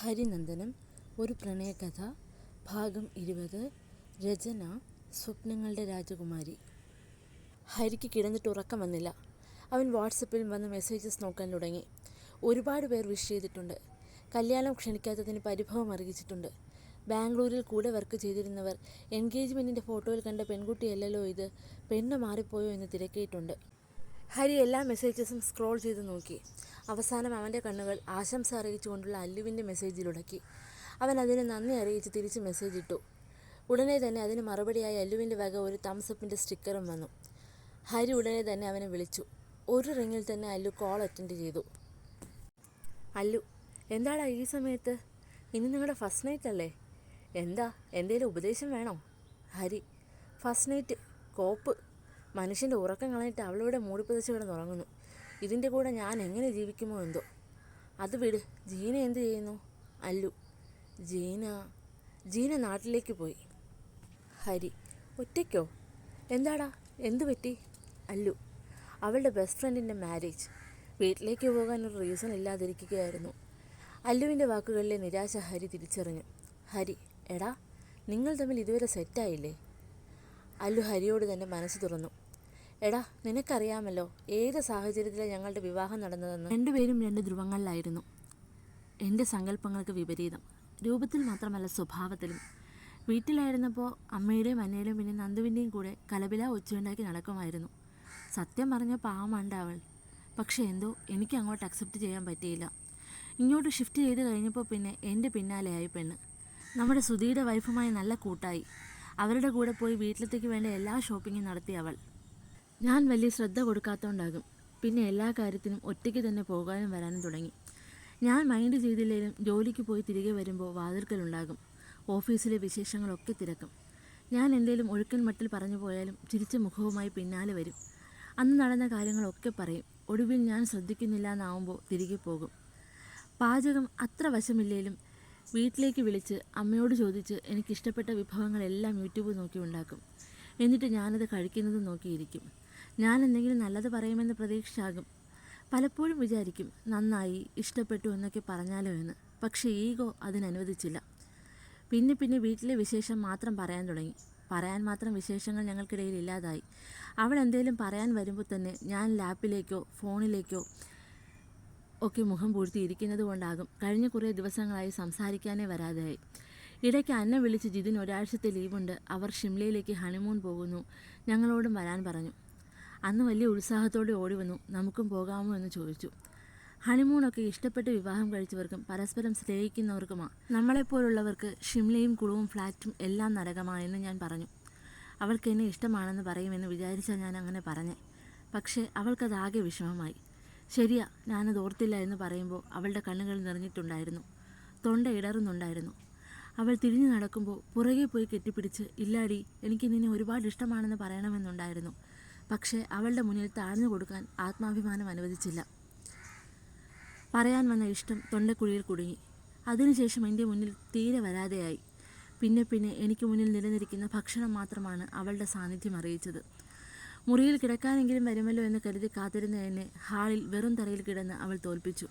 ഹരിനന്ദനം ഒരു പ്രണയകഥ ഭാഗം ഇരുപത് രചന സ്വപ്നങ്ങളുടെ രാജകുമാരി. ഹരിക്ക് കിടന്നിട്ട് ഉറക്കം വന്നില്ല. അവൻ വാട്സപ്പിൽ വന്ന് മെസ്സേജസ് നോക്കാൻ തുടങ്ങി. ഒരുപാട് പേർ വിഷ് ചെയ്തിട്ടുണ്ട്. കല്യാണം ക്ഷണിക്കാത്തതിന് പരിഭവം അറിയിച്ചിട്ടുണ്ട്. ബാംഗ്ലൂരിൽ കൂടെ വർക്ക് ചെയ്തിരുന്നവർ എൻഗേജ്മെന്റിന്റെ ഫോട്ടോയിൽ കണ്ട പെൺകുട്ടിയല്ലല്ലോ ഇത് പെണ്ണ് മാറിപ്പോയോ എന്ന് തിരക്കിയിട്ടുണ്ട്. ഹരി എല്ലാ മെസ്സേജസും സ്ക്രോൾ ചെയ്ത് നോക്കി. അവസാനം അവന്റെ കണ്ണുകൾ ആശംസ അറിയിച്ചുകൊണ്ടുള്ള അല്ലുവിന്റെ മെസ്സേജിലുടക്കി അവൻ അതിനെ നന്ദി അറിയിച്ച് തിരിച്ച് മെസ്സേജ് ഇട്ടു. ഉടനെ തന്നെ അതിന് മറുപടിയായി അല്ലുവിന്റെ വക ഒരു തംസപ്പിന്റെ സ്റ്റിക്കറും വന്നു. ഹരി ഉടനെ തന്നെ അവനെ വിളിച്ചു. ഒരു റിങ്ങിൽ തന്നെ അല്ലു കോൾ അറ്റൻഡ് ചെയ്തു. അല്ലു എന്താടാ ഈ സമയത്ത്? ഇന്ന് നിങ്ങളുടെ ഫസ്റ്റ് നൈറ്റ് അല്ലേ? എന്താ എന്തേലും ഉപദേശം വേണോ? ഹരി ഫസ്റ്റ് നൈറ്റ് കോപ്പ്. മനുഷ്യന്റെ ഉറക്കം കളഞ്ഞിട്ട് അവളോടെ മൂടിപ്പതിച്ച് കിടന്നുറങ്ങുന്നു ഇതിന്റെ കൂടെ ഞാൻ എങ്ങനെ ജീവിക്കുമോ എന്തോ. അത് വിട്. ജീന എന്ത് ചെയ്യുന്നു? അല്ലു. ജീന ജീന നാട്ടിലേക്ക് പോയി. ഹരി ഒറ്റയ്ക്കോ? എന്താടാ? എന്ത് പറ്റി? അല്ലു അവളുടെ ബെസ്റ്റ് ഫ്രണ്ടിന്റെ മാരേജ് വീട്ടിലേക്ക് പോകാനൊരു റീസൺ ഇല്ലാതിരിക്കുകയായിരുന്നു. അല്ലുവിന്റെ വാക്കുകളിലെ നിരാശ ഹരി തിരിച്ചറിഞ്ഞു. ഹരി എടാ നിങ്ങൾ തമ്മിൽ ഇതുവരെ സെറ്റായില്ലേ അല്ലു ഹരിയോട് തന്നെ മനസ്സ് തുറന്നു. എടാ നിനക്കറിയാമല്ലോ ഏത് സാഹചര്യത്തിലാണ് ഞങ്ങളുടെ വിവാഹം നടന്നതെന്ന്. രണ്ടുപേരും രണ്ട് ധ്രുവങ്ങളിലായിരുന്നു. എന്റെ സങ്കല്പങ്ങൾക്ക് വിപരീതം. രൂപത്തിൽ മാത്രമല്ല സ്വഭാവത്തിലും. വീട്ടിലായിരുന്നപ്പോൾ അമ്മയുടെയും അന്നയുടെയും പിന്നെ നന്ദുവിന്റെയും കൂടെ കലപില ഒച്ചയുണ്ടാക്കി നടക്കുമായിരുന്നു. സത്യം പറഞ്ഞ പാവമുണ്ട് അവൾ. പക്ഷേ എന്തോ എനിക്ക് അങ്ങോട്ട് അക്സെപ്റ്റ് ചെയ്യാൻ പറ്റിയില്ല. ഇങ്ങോട്ട് ഷിഫ്റ്റ് ചെയ്ത് കഴിഞ്ഞപ്പോൾ പിന്നെ എന്റെ പിന്നാലെയായി പെണ്ണ്. നമ്മുടെ സുധിയുടെ വൈഫുമായി നല്ല കൂട്ടായി. അവരുടെ കൂടെ പോയി വീട്ടിലത്തേക്ക് വേണ്ട എല്ലാ ഷോപ്പിങ്ങും നടത്തി അവൾ. ഞാൻ വലിയ ശ്രദ്ധ കൊടുക്കാത്തതുകൊണ്ടാകും പിന്നെ എല്ലാ കാര്യത്തിനും ഒറ്റയ്ക്ക് തന്നെ പോകാനും വരാനും തുടങ്ങി. ഞാൻ മൈൻഡ് ചെയ്തില്ലെങ്കിലും ജോലിക്ക് പോയി തിരികെ വരുമ്പോൾ വാതിൽക്കലുണ്ടാകും. ഓഫീസിലെ വിശേഷങ്ങളൊക്കെ തിരക്കും. ഞാൻ എന്തേലും ഒഴുക്കൻ മട്ടിൽ പറഞ്ഞു പോയാലും ചിരിച്ച മുഖവുമായി പിന്നാലെ വരും. അന്ന് നടന്ന കാര്യങ്ങളൊക്കെ പറയും. ഒടുവിൽ ഞാൻ ശ്രദ്ധിക്കുന്നില്ല എന്നാവുമ്പോൾ തിരികെ പോകും. പാചകം അത്ര വശമില്ലേലും വീട്ടിലേക്ക് വിളിച്ച് അമ്മയോട് ചോദിച്ച് എനിക്കിഷ്ടപ്പെട്ട വിഭവങ്ങളെല്ലാം യൂട്യൂബ് നോക്കി ഉണ്ടാക്കും. എന്നിട്ട് ഞാനത് കഴിക്കുന്നത് നോക്കിയിരിക്കും. ഞാൻ എന്തെങ്കിലും നല്ലത് പറയുമെന്ന് പ്രതീക്ഷയാകും. പലപ്പോഴും വിചാരിക്കും നന്നായി ഇഷ്ടപ്പെട്ടു എന്നൊക്കെ പറഞ്ഞാലോ എന്ന്. പക്ഷേ ഈഗോ അതിനനുവദിച്ചില്ല. പിന്നെ പിന്നെ വീട്ടിലെ വിശേഷം മാത്രം പറയാൻ തുടങ്ങി. പറയാൻ മാത്രം വിശേഷങ്ങൾ ഞങ്ങൾക്കിടയിൽ ഇല്ലാതായി. അവൾ എന്തെങ്കിലും പറയാൻ വരുമ്പോൾ തന്നെ ഞാൻ ലാപ്പിലേക്കോ ഫോണിലേക്കോ ഒക്കെ മുഖം പൂഴ്ത്തിയിരിക്കുന്നത് കൊണ്ടാകും. കഴിഞ്ഞ കുറേ ദിവസങ്ങളായി സംസാരിക്കാനേ വരാതെയായി. ഇടയ്ക്ക് അന്ന വിളിച്ച് ജിതിൻ ഒരാഴ്ചത്തെ ലീവുണ്ട്. അവർ ഷിംലയിലേക്ക് ഹണിമൂൺ പോകുന്നു. ഞങ്ങളോടും വരാൻ പറഞ്ഞു. അന്ന് വലിയ ഉത്സാഹത്തോടെ ഓടി വന്നു. നമുക്കും പോകാമോ എന്ന് ചോദിച്ചു. ഹണിമൂണൊക്കെ ഇഷ്ടപ്പെട്ട് വിവാഹം കഴിച്ചവർക്കും പരസ്പരം സ്നേഹിക്കുന്നവർക്കുമാണ് നമ്മളെപ്പോലുള്ളവർക്ക് ഷിംലയും കുളവും ഫ്ലാറ്റും എല്ലാം നരകമാണെന്ന് ഞാൻ പറഞ്ഞു. അവൾക്ക് എന്നെ ഇഷ്ടമാണെന്ന് പറയുമെന്ന് വിചാരിച്ചാൽ ഞാൻ അങ്ങനെ പറഞ്ഞേ. പക്ഷേ അവൾക്കതാകെ വിഷമമായി. ശരിയാ ഞാനത് ഓർത്തില്ല എന്ന് പറയുമ്പോൾ അവളുടെ കണ്ണുകൾ നിറഞ്ഞിട്ടുണ്ടായിരുന്നു. തൊണ്ട ഇടറുന്നുണ്ടായിരുന്നു. അവൾ തിരിഞ്ഞു നടക്കുമ്പോൾ പുറകെ പോയി കെട്ടിപ്പിടിച്ച് ഇല്ലാടി എനിക്ക് നിന്നെ ഒരുപാട് ഇഷ്ടമാണെന്ന് പറയണമെന്നുണ്ടായിരുന്നു. പക്ഷേ അവളുടെ മുന്നിൽ താഴ്ന്നു കൊടുക്കാൻ ആത്മാഭിമാനം അനുവദിച്ചില്ല. പറയാൻ വന്ന ഇഷ്ടം തൊണ്ടക്കുഴിയിൽ കുടുങ്ങി. അതിനുശേഷം എന്റെ മുന്നിൽ തീരെ വരാതെയായി. പിന്നെ പിന്നെ എനിക്ക് മുന്നിൽ നിലനിൽക്കുന്ന ഭക്ഷണം മാത്രമാണ് അവളുടെ സാന്നിധ്യം അറിയിച്ചത്. മുറിയിൽ കിടക്കാനെങ്കിലും വരുമല്ലോ എന്ന് കരുതി കാത്തിരുന്ന എന്നെ ഹാളിൽ വെറും തറയിൽ കിടന്ന് അവൾ തോൽപ്പിച്ചു.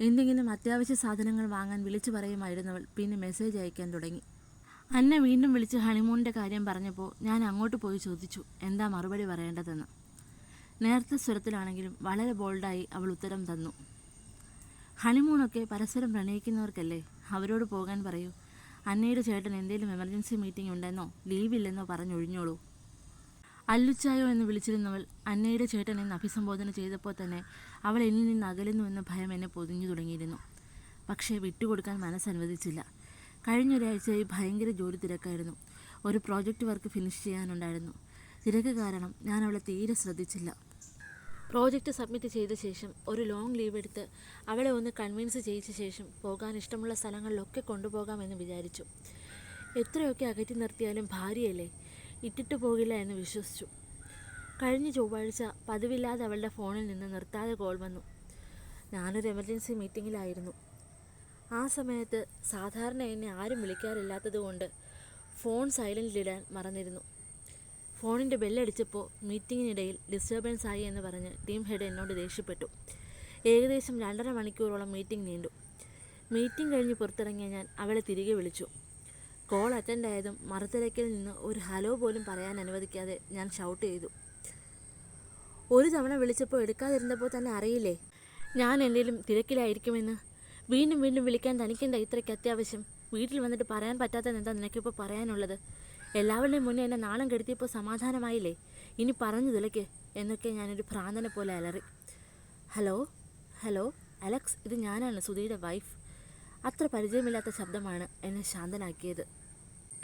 എന്തെങ്കിലും അത്യാവശ്യ സാധനങ്ങൾ വാങ്ങാൻ വിളിച്ചു പറയുമായിരുന്നവൾ പിന്നെ മെസ്സേജ് അയക്കാൻ തുടങ്ങി. അന്ന വീണ്ടും വിളിച്ച് ഹണിമൂണിന്റെ കാര്യം പറഞ്ഞപ്പോൾ ഞാൻ അങ്ങോട്ട് പോയി ചോദിച്ചു എന്താ മറുപടി പറയേണ്ടതെന്ന്? നേരത്തെ സ്വരത്തിലാണെങ്കിലും വളരെ ബോൾഡായി അവൾ ഉത്തരം തന്നു. ഹണിമൂണൊക്കെ പരസ്പരം പ്രണയിക്കുന്നവർക്കല്ലേ? അവരോട് പോകാൻ പറയൂ. അന്നയുടെ ചേട്ടൻ എന്തെങ്കിലും എമർജൻസി മീറ്റിംഗ് ഉണ്ടെന്നോ ലീവില്ലെന്നോ പറഞ്ഞൊഴിഞ്ഞോളൂ. അല്ലുച്ചായോ എന്ന് വിളിച്ചിരുന്നവൾ അന്നയുടെ ചേട്ടൻ എന്ന് അഭിസംബോധന ചെയ്തപ്പോൾ തന്നെ അവൾ എന്നിൽ നിന്ന് അകലുന്നു എന്ന ഭയം എന്നെ പൊതിഞ്ഞു തുടങ്ങിയിരുന്നു. പക്ഷേ വിട്ടുകൊടുക്കാൻ മനസ്സനുവദിച്ചില്ല. കഴിഞ്ഞൊരാഴ്ചയായി ഭയങ്കര ജോലി തിരക്കായിരുന്നു. ഒരു പ്രോജക്റ്റ് വർക്ക് ഫിനിഷ് ചെയ്യാനുണ്ടായിരുന്നു. തിരക്ക് കാരണം ഞാൻ അവളെ തീരെ ശ്രദ്ധിച്ചില്ല. പ്രോജക്റ്റ് സബ്മിറ്റ് ചെയ്ത ശേഷം ഒരു ലോങ് ലീവ് എടുത്ത് അവളെ ഒന്ന് കൺവിൻസ് ചെയ്യിച്ച ശേഷം പോകാൻ ഇഷ്ടമുള്ള സ്ഥലങ്ങളിലൊക്കെ കൊണ്ടുപോകാമെന്ന് വിചാരിച്ചു. എത്രയൊക്കെ അകറ്റി നിർത്തിയാലും ഭാര്യയല്ലേ? ഇട്ടിട്ട് പോകില്ല എന്ന് വിശ്വസിച്ചു. കഴിഞ്ഞ ചൊവ്വാഴ്ച പതിവില്ലാതെ അവളുടെ ഫോണിൽ നിന്ന് നിർത്താതെ കോൾ വന്നു. ഞാനൊരു എമർജൻസി മീറ്റിങ്ങിലായിരുന്നു ആ സമയത്ത് സാധാരണ എന്നെ ആരും വിളിക്കാറില്ലാത്തതുകൊണ്ട് ഫോൺ സൈലന്റിലിടാൻ മറന്നിരുന്നു. ഫോണിന്റെ ബെല്ലടിച്ചപ്പോൾ മീറ്റിങ്ങിനിടയിൽ ഡിസ്റ്റർബൻസ് ആയി എന്ന് പറഞ്ഞ് ടീം ഹെഡ് എന്നോട് ദേഷ്യപ്പെട്ടു. ഏകദേശം രണ്ടര മണിക്കൂറോളം മീറ്റിംഗ് നീണ്ടു. മീറ്റിംഗ് കഴിഞ്ഞ് പുറത്തിറങ്ങിയ ഞാൻ അവളെ തിരികെ വിളിച്ചു. കോൾ അറ്റൻഡ് ആയതും മറുതിരക്കിൽ നിന്ന് ഒരു ഹലോ പോലും പറയാൻ അനുവദിക്കാതെ ഞാൻ ഷൗട്ട് ചെയ്തു. ഒരു തവണ വിളിച്ചപ്പോൾ എടുക്കാതിരുന്നപ്പോൾ തന്നെ അറിയില്ലേ? ഞാൻ എന്തെങ്കിലും തിരക്കിലായിരിക്കുമെന്ന്? വീണ്ടും വീണ്ടും വിളിക്കാൻ തനിക്കെന്താ ഇത്രയ്ക്ക് അത്യാവശ്യം? വീട്ടിൽ വന്നിട്ട് പറയാൻ പറ്റാത്തത് എന്താ നിനക്കിപ്പോൾ പറയാനുള്ളത്? എല്ലാവരുടെയും മുന്നേ എന്നെ നാണം കെടുത്തിയപ്പോൾ സമാധാനമായില്ലേ? ഇനി പറഞ്ഞു തുലയ്ക്ക് എന്നൊക്കെ ഞാനൊരു ഭ്രാന്തനെ പോലെ അലറി. ഹലോ? ഹലോ? അലക്സ് ഇത് ഞാനാണ് സുധിയുടെ വൈഫ് അത്ര പരിചയമില്ലാത്ത ശബ്ദമാണ് എന്നെ ശാന്തനാക്കിയത്.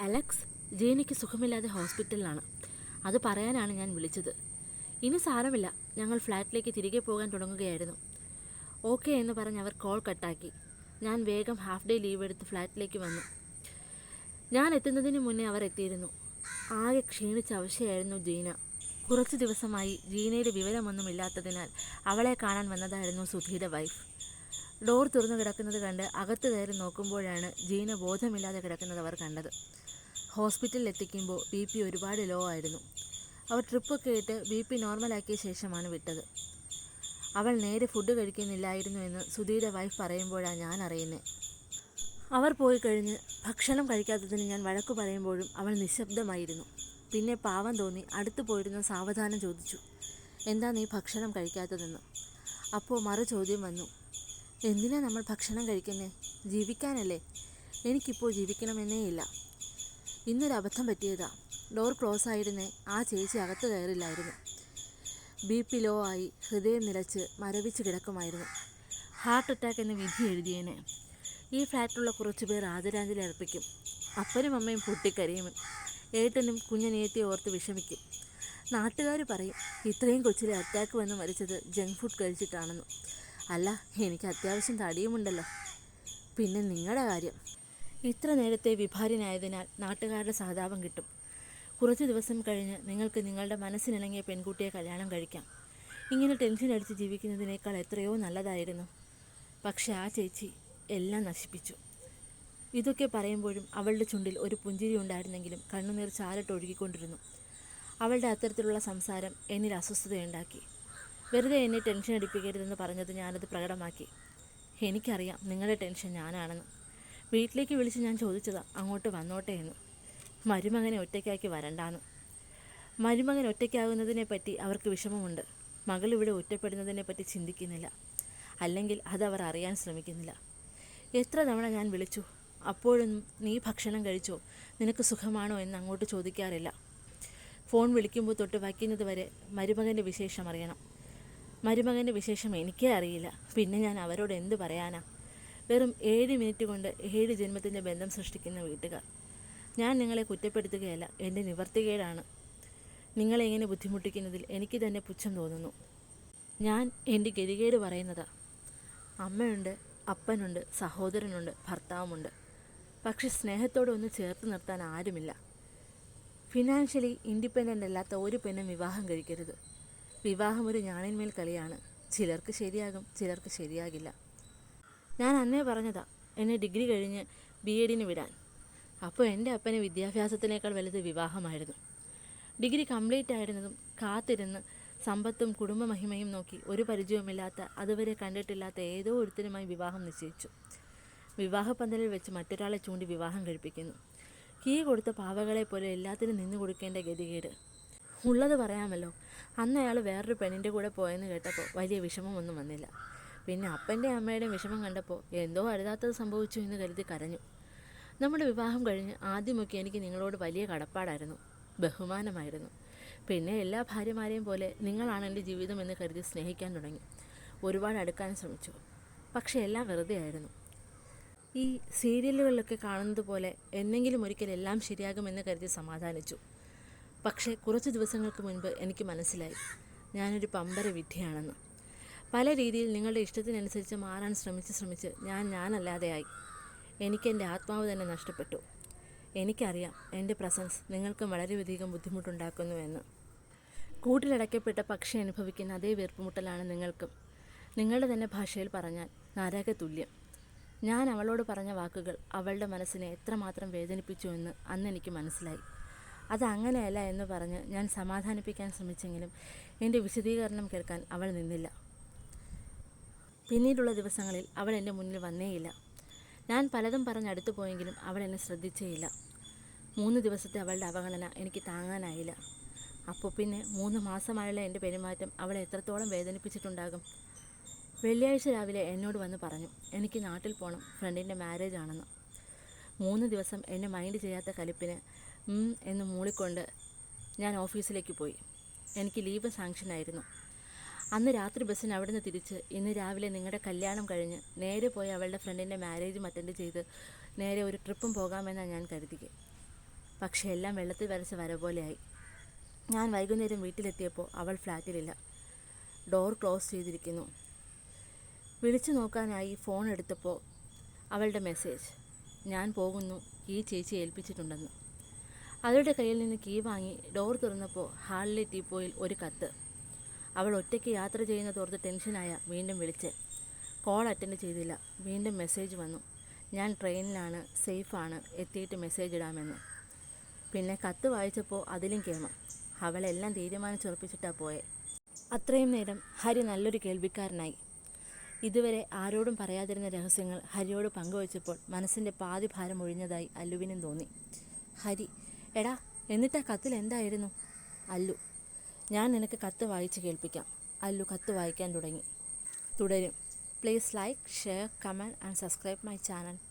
അലക്സ് ജീനയ്ക്ക് സുഖമില്ലാതെ ഹോസ്പിറ്റലിലാണ്. അത് പറയാനാണ് ഞാൻ വിളിച്ചത്. ഇനി സാരമില്ല. ഞങ്ങൾ ഫ്ലാറ്റിലേക്ക് തിരികെ പോകാൻ തുടങ്ങുകയായിരുന്നു. ഓക്കെ എന്ന് പറഞ്ഞ് അവർ കോൾ കട്ടാക്കി. ഞാൻ വേഗം ഹാഫ് ഡേ ലീവ് എടുത്ത് ഫ്ലാറ്റിലേക്ക് വന്നു. ഞാൻ എത്തുന്നതിന് മുന്നേ അവർ എത്തിയിരുന്നു. ആകെ ക്ഷീണിച്ച അവശയായിരുന്നു ജീന. കുറച്ച് ദിവസമായി ജീനയുടെ വിവരമൊന്നുമില്ലാത്തതിനാൽ അവളെ കാണാൻ വന്നതായിരുന്നു സുധീയുടെ വൈഫ് ഡോർ തുറന്നു കിടക്കുന്നത് കണ്ട് അകത്ത് കയറി നോക്കുമ്പോഴാണ് ജീന ബോധമില്ലാതെ കിടക്കുന്നത് അവർ കണ്ടത്. ഹോസ്പിറ്റലിൽ എത്തിക്കുമ്പോൾ ബി പി ഒരുപാട് ലോ ആയിരുന്നു. അവർ ട്രിപ്പൊക്കെ ഇട്ട് ബി പി നോർമലാക്കിയ ശേഷമാണ് വിട്ടത്. അവൾ നേരെ ഫുഡ് കഴിക്കുന്നില്ലായിരുന്നു എന്ന് സുധീയുടെ വൈഫ് പറയുമ്പോഴാണ് ഞാൻ അറിയുന്നത് അവർ പോയി കഴിഞ്ഞ് ഭക്ഷണം കഴിക്കാത്തതിന് ഞാൻ വഴക്കു പറയുമ്പോഴും അവൾ നിശബ്ദമായിരുന്നു. പിന്നെ പാവം തോന്നി അടുത്തു പോയിരുന്ന സാവധാനം ചോദിച്ചു എന്താ നീ ഭക്ഷണം കഴിക്കാത്തതെന്ന്? അപ്പോൾ മറു ചോദ്യം വന്നു എന്തിനാ നമ്മൾ ഭക്ഷണം കഴിക്കുന്നേ? ജീവിക്കാനല്ലേ? എനിക്കിപ്പോൾ ജീവിക്കണമെന്നേ ഇല്ല. ഇന്നൊരു അബദ്ധം പറ്റിയതാ. ഡോർ ക്ലോസ് ആയിരുന്നേ ആ ചേച്ചി അകത്ത് കയറില്ലായിരുന്നു. ബി പി ലോ ആയി ഹൃദയം നിലച്ച് മരവിച്ച് കിടക്കുമായിരുന്നു. ഹാർട്ട് അറ്റാക്ക് എന്ന് വിധി എഴുതിയേനെ. ഈ ഫ്ലാറ്റിലുള്ള കുറച്ച് പേർ ആദരാഞ്ജലി അർപ്പിക്കും. അപ്പനും അമ്മയും പൊട്ടിക്കരയും ഏട്ടനും കുഞ്ഞനേത്തി ഓർത്ത് വിഷമിക്കും. നാട്ടുകാർ പറയും ഇത്രയും കൊച്ചിലെ അറ്റാക്ക് വന്ന് മരിച്ചത് ജങ്ക് ഫുഡ് കഴിച്ചിട്ടാണെന്ന്. അല്ല എനിക്ക് അത്യാവശ്യം തടിയുമുണ്ടല്ലോ. പിന്നെ നിങ്ങളുടെ കാര്യം. ഇത്ര നേരത്തെ വിഭാര്യനായതിനാൽ നാട്ടുകാരുടെ സഹതാപം കിട്ടും. കുറച്ച് ദിവസം കഴിഞ്ഞ് നിങ്ങൾക്ക് നിങ്ങളുടെ മനസ്സിനിണങ്ങിയ പെൺകുട്ടിയെ കല്യാണം കഴിക്കാം. ഇങ്ങനെ ടെൻഷൻ അടിച്ച് ജീവിക്കുന്നതിനേക്കാൾ എത്രയോ നല്ലതായിരുന്നു. പക്ഷെ ആ ചേച്ചി എല്ലാം നശിപ്പിച്ചു. ഇതൊക്കെ പറയുമ്പോഴും അവളുടെ ചുണ്ടിൽ ഒരു പുഞ്ചിരി ഉണ്ടായിരുന്നെങ്കിലും കണ്ണുനീർ ചാലിട്ട് ഒഴുകിക്കൊണ്ടിരുന്നു. അവളുടെ അത്തരത്തിലുള്ള സംസാരം എന്നിൽ അസ്വസ്ഥതയുണ്ടാക്കി. വെറുതെ എന്നെ ടെൻഷൻ അടിപ്പിക്കരുതെന്ന് പറഞ്ഞത് ഞാനത് പ്രകടമാക്കി. എനിക്കറിയാം നിങ്ങളുടെ ടെൻഷൻ ഞാനാണെന്ന്. വീട്ടിലേക്ക് വിളിച്ച് ഞാൻ ചോദിച്ചതാ അങ്ങോട്ട് വന്നോട്ടെ എന്ന് മരുമകനെ ഒറ്റയ്ക്കാക്കി വരണ്ടാന്ന്. മരുമകൻ ഒറ്റയ്ക്കാകുന്നതിനെ പറ്റി അവർക്ക് വിഷമമുണ്ട്. മകൾ ഇവിടെ ഒറ്റപ്പെടുന്നതിനെ പറ്റി ചിന്തിക്കുന്നില്ല. അല്ലെങ്കിൽ അതവർ അറിയാൻ ശ്രമിക്കുന്നില്ല. എത്ര തവണ ഞാൻ വിളിച്ചു അപ്പോഴും നീ ഭക്ഷണം കഴിച്ചോ നിനക്ക് സുഖമാണോ എന്ന് അങ്ങോട്ട് ചോദിക്കാറില്ല. ഫോൺ വിളിക്കുമ്പോൾ തൊട്ട് വയ്ക്കുന്നത് വരെ മരുമകന്റെ വിശേഷം അറിയണം. മരുമകന്റെ വിശേഷം എനിക്കേ അറിയില്ല. പിന്നെ ഞാൻ അവരോട് എന്ത് പറയാനാ? വെറും ഏഴ് മിനിറ്റ് കൊണ്ട് ഏഴ് ജന്മത്തിന്റെ ബന്ധം സൃഷ്ടിക്കുന്ന വീട്ടുകാർ. ഞാൻ നിങ്ങളെ കുറ്റപ്പെടുത്തുകയല്ല. എന്റെ നിവർത്തികേടാണ്. നിങ്ങളെ ഇങ്ങനെ ബുദ്ധിമുട്ടിക്കുന്നതിൽ എനിക്ക് തന്നെ പുച്ഛം തോന്നുന്നു. ഞാൻ എന്റെ ഗതികേട് പറയുന്നതാ. അമ്മയുണ്ട് അപ്പനുണ്ട് സഹോദരനുണ്ട് ഭർത്താവുമുണ്ട്. പക്ഷെ സ്നേഹത്തോടെ ഒന്ന് ചേർത്ത് നിർത്താൻ ആരുമില്ല. ഫിനാൻഷ്യലി ഇൻഡിപെൻഡന്റ് അല്ലാത്ത ഒരു പെണ്ണും വിവാഹം കഴിക്കരുത്. വിവാഹം ഒരു ഞാണിന്മേൽ കളിയാണ്. ചിലർക്ക് ശരിയാകും ചിലർക്ക് ശരിയാകില്ല. ഞാൻ അന്നേ പറഞ്ഞതാ എന്നെ ഡിഗ്രി കഴിഞ്ഞ് ബി എഡിന് വിടാൻ. അപ്പോൾ എന്റെ അപ്പന് വിദ്യാഭ്യാസത്തിനേക്കാൾ വലുത് വിവാഹമായിരുന്നു. ഡിഗ്രി കംപ്ലീറ്റ് ആയിരുന്നതും കാത്തിരുന്ന് സമ്പത്തും കുടുംബമഹിമയും നോക്കി ഒരു പരിചയവുമില്ലാത്ത അതുവരെ കണ്ടിട്ടില്ലാത്ത ഏതോ ഒരുത്തനുമായി വിവാഹം നിശ്ചയിച്ചു. വിവാഹപ്പന്തലിൽ വെച്ച് മറ്റൊരാളെ ചൂണ്ടി വിവാഹം കഴിപ്പിക്കുന്നു. കീ കൊടുത്ത പാവകളെ പോലെ എല്ലാത്തിനും നിന്നു കൊടുക്കേണ്ട ഗതികേട്. ഉള്ളത് പറയാമല്ലോ അന്ന് അയാൾ വേറൊരു പെണ്ണിന്റെ കൂടെ പോയെന്ന് കേട്ടപ്പോൾ വലിയ വിഷമമൊന്നും വന്നില്ല. പിന്നെ അപ്പന്റെ അമ്മയുടെയും വിഷമം കണ്ടപ്പോൾ എന്തോ അരുതാത്തത് സംഭവിച്ചു എന്ന് കരുതി കരഞ്ഞു. നമ്മുടെ വിവാഹം കഴിഞ്ഞ് ആദ്യമൊക്കെ എനിക്ക് നിങ്ങളോട് വലിയ കടപ്പാടായിരുന്നു. ബഹുമാനമായിരുന്നു. പിന്നെ എല്ലാ ഭാര്യമാരെയും പോലെ നിങ്ങളാണ് എന്റെ ജീവിതം എന്ന് കരുതി സ്നേഹിക്കാൻ തുടങ്ങി. ഒരുപാട് അടുക്കാൻ ശ്രമിച്ചു. പക്ഷേ എല്ലാം വെറുതെ ആയിരുന്നു. ഈ സീരിയലുകളിലൊക്കെ കാണുന്നത് പോലെ എന്നെങ്കിലും ഒരിക്കൽ എല്ലാം ശരിയാകുമെന്ന് കരുതി സമാധാനിച്ചു. പക്ഷേ കുറച്ച് ദിവസങ്ങൾക്ക് മുൻപ് എനിക്ക് മനസ്സിലായി. ഞാനൊരു പമ്പര വിദ്യയാണെന്ന്. പല രീതിയിൽ നിങ്ങളുടെ ഇഷ്ടത്തിനനുസരിച്ച് മാറാൻ ശ്രമിച്ച് ശ്രമിച്ച് ഞാൻ ഞാനല്ലാതെയായി. എനിക്കെന്റെ ആത്മാവ് തന്നെ നഷ്ടപ്പെട്ടു. എനിക്കറിയാം എന്റെ പ്രസൻസ് നിങ്ങൾക്ക് വളരെയധികം ബുദ്ധിമുട്ടുണ്ടാക്കുന്നു എന്ന് കൂട്ടിലടയ്ക്കപ്പെട്ട പക്ഷി അനുഭവിക്കുന്ന അതേ വീർപ്പുമുട്ടലാണ് നിങ്ങൾക്കും. നിങ്ങളുടെ തന്നെ ഭാഷയിൽ പറഞ്ഞാൽ നരക തുല്യം ഞാൻ അവളോട് പറഞ്ഞ വാക്കുകൾ അവളുടെ മനസ്സിനെ എത്രമാത്രം വേദനിപ്പിച്ചു എന്ന് അന്ന് എനിക്ക് മനസ്സിലായി. അത് അങ്ങനെയല്ല എന്ന് പറഞ്ഞ് ഞാൻ സമാധാനിപ്പിക്കാൻ ശ്രമിച്ചെങ്കിലും എന്റെ വിശദീകരണം കേൾക്കാൻ അവൾ നിന്നില്ല. പിന്നീടുള്ള ദിവസങ്ങളിൽ അവൾ എന്റെ മുന്നിൽ വന്നേയില്ല. ഞാൻ പലതും പറഞ്ഞ് അടുത്തു പോയെങ്കിലും അവൾ എന്നെ ശ്രദ്ധിച്ചേയില്ല. മൂന്ന് ദിവസത്തെ അവളുടെ അവഗണന എനിക്ക് താങ്ങാനായില്ല. അപ്പോൾ പിന്നെ മൂന്ന് മാസമായുള്ള എന്റെ പെരുമാറ്റം അവളെ എത്രത്തോളം വേദനിപ്പിച്ചിട്ടുണ്ടാകും? വെള്ളിയാഴ്ച രാവിലെ എന്നോട് വന്ന് പറഞ്ഞു എനിക്ക് നാട്ടിൽ പോകണം ഫ്രണ്ടിന്റെ മാരേജ് ആണെന്ന്. മൂന്ന് ദിവസം എന്നെ മൈൻഡ് ചെയ്യാത്ത കലിപ്പിന് എന്ന് മൂളിക്കൊണ്ട് ഞാൻ ഓഫീസിലേക്ക് പോയി. എനിക്ക് ലീവ് സാങ്ഷനായിരുന്നു അന്ന് രാത്രി ബസ്സിന് അവിടുന്ന് തിരിച്ച് ഇന്ന് രാവിലെ നിങ്ങളുടെ കല്യാണം കഴിഞ്ഞ് നേരെ പോയി അവളുടെ ഫ്രണ്ടിന്റെ മാരേജും അറ്റൻഡ് ചെയ്ത് നേരെ ഒരു ട്രിപ്പും പോകാമെന്നാണ് ഞാൻ കരുതിക്ക് പക്ഷേ എല്ലാം വെള്ളത്തിൽ വരച്ച വര പോലെയായി. ഞാൻ വൈകുന്നേരം വീട്ടിലെത്തിയപ്പോൾ അവൾ ഫ്ലാറ്റിലില്ല. ഡോർ ക്ലോസ് ചെയ്തിരിക്കുന്നു. വിളിച്ചു നോക്കാനായി ഫോൺ എടുത്തപ്പോൾ അവളുടെ മെസ്സേജ്. ഞാൻ പോകുന്നു ഈ ചേച്ചി ഏൽപ്പിച്ചിട്ടുണ്ടെന്ന്. അവളുടെ കയ്യിൽ നിന്ന് കീ വാങ്ങി ഡോർ തുറന്നപ്പോൾ ഹാളിലെ ടീപ്പോയിൽ ഒരു കത്ത്. അവൾ ഒറ്റയ്ക്ക് യാത്ര ചെയ്യുന്ന തോർത്ത് ടെൻഷനായ വീണ്ടും വിളിച്ച്. കോൾ അറ്റൻഡ് ചെയ്തില്ല. വീണ്ടും മെസ്സേജ് വന്നു. ഞാൻ ട്രെയിനിലാണ് സേഫാണ് എത്തിയിട്ട് മെസ്സേജ് ഇടാമെന്ന്. പിന്നെ കത്ത് വായിച്ചപ്പോൾ അതിലും കേമ അവളെല്ലാം തീരുമാനിച്ചുറപ്പിച്ചിട്ടാ പോയെ. അത്രയും നേരം ഹരി നല്ലൊരു കേൾവിക്കാരനായി. ഇതുവരെ ആരോടും പറയാതിരുന്ന രഹസ്യങ്ങൾ ഹരിയോട് പങ്കുവച്ചപ്പോൾ മനസ്സിന്റെ പാതി ഭാരം ഒഴിഞ്ഞതായി അല്ലുവിനും തോന്നി. ഹരി എടാ എന്നിട്ടാ കത്തിൽ എന്തായിരുന്നു? അല്ലു ഞാൻ നിനക്ക് കത്ത് വായിച്ച് കേൾപ്പിക്കാം. അല്ലു കത്ത് വായിക്കാൻ തുടങ്ങി. തുടരും. Please like share comment and subscribe my channel